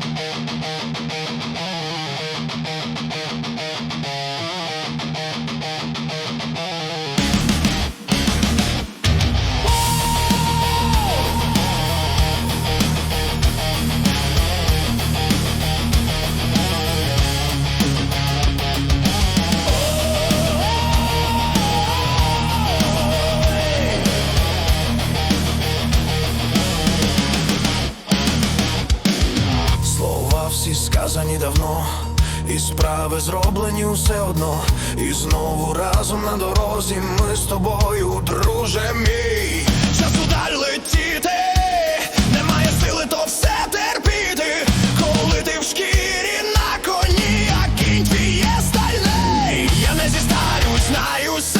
Música всі сказані давно, і справи зроблені все одно. І знову разом на дорозі ми з тобою, друже мій. Час удаль летіти, немає сили, то все терпіти. Коли ти в шкірі на коні, а кінь твій є стальний. Я не зістаюсь, знаю сам.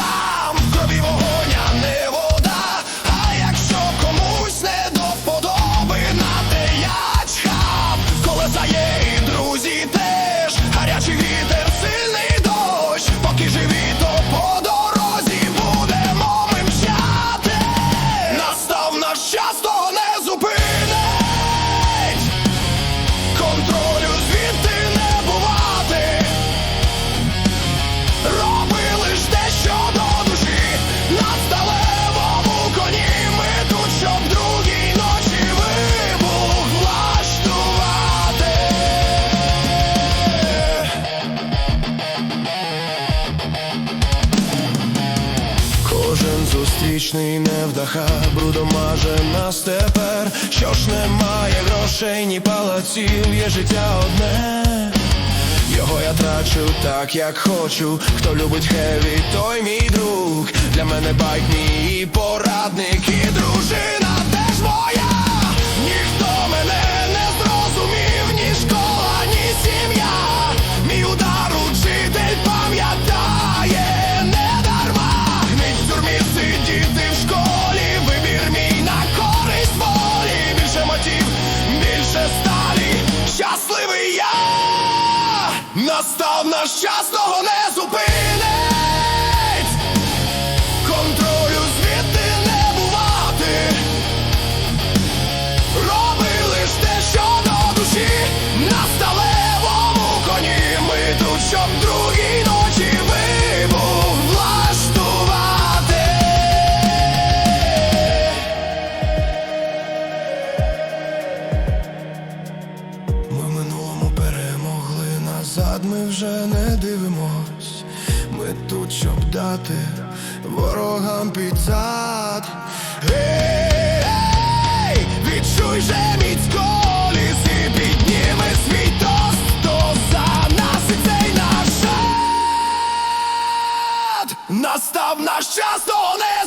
Зустрічний невдаха брудом маже нас тепер. Що ж немає грошей, ні палаців, є життя одне. Його я трачу так, як хочу. Хто любить хеві, той мій друг. Для мене байк мій порадник і дружина Настав наш час, того не зупинить назад ми вже не дивимось, ми тут, щоб дати ворогам підзад. Ей, відчуй же міць коліс і підніми свій тост, то за нас і цей наш. Настав наш час, то не